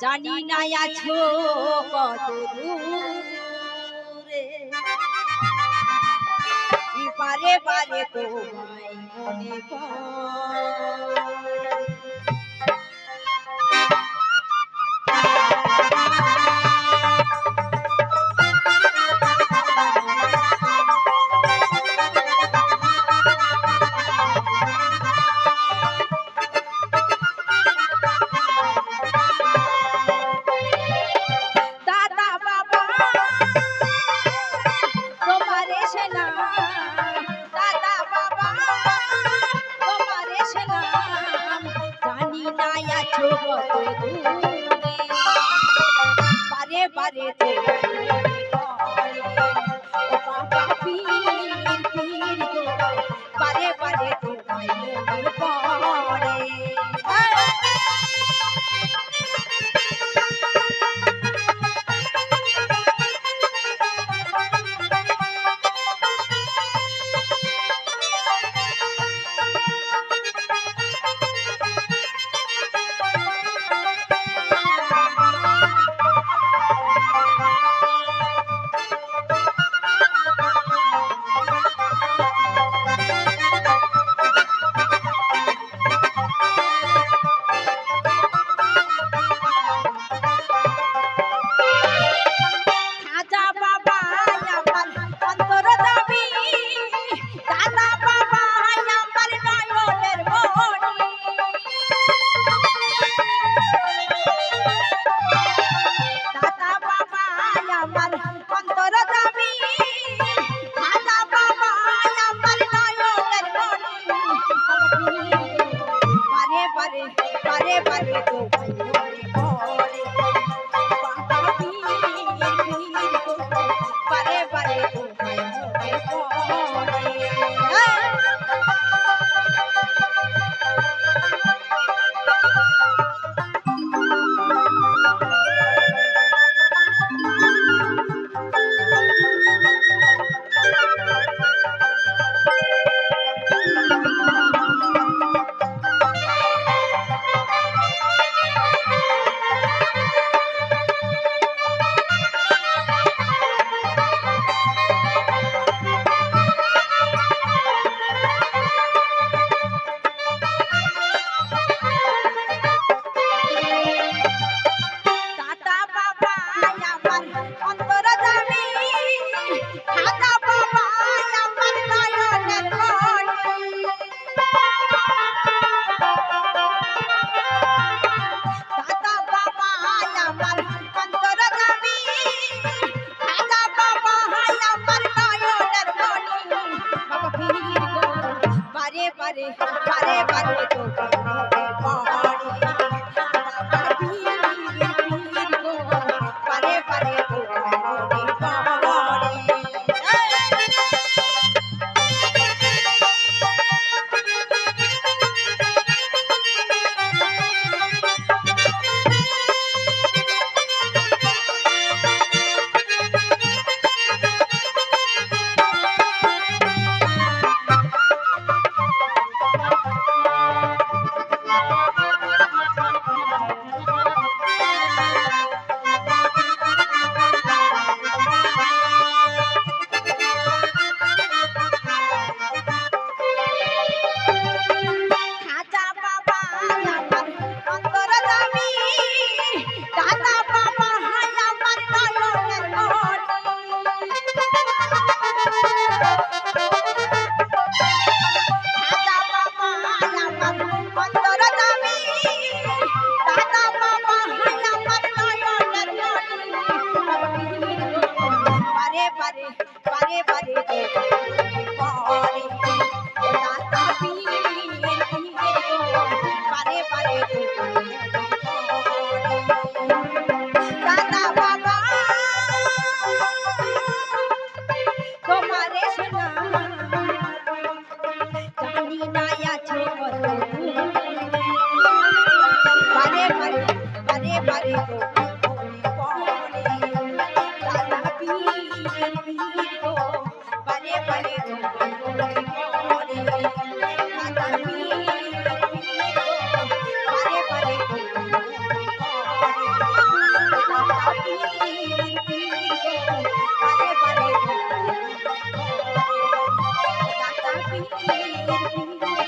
জানি না আছো কত দূরে। পারে পারে তোমায় মনে পড়ে। কোথায় আছো কত দূরে বারে বারে তোমায় preparei. हरे हरे भगवतो pare pare pare Thank you.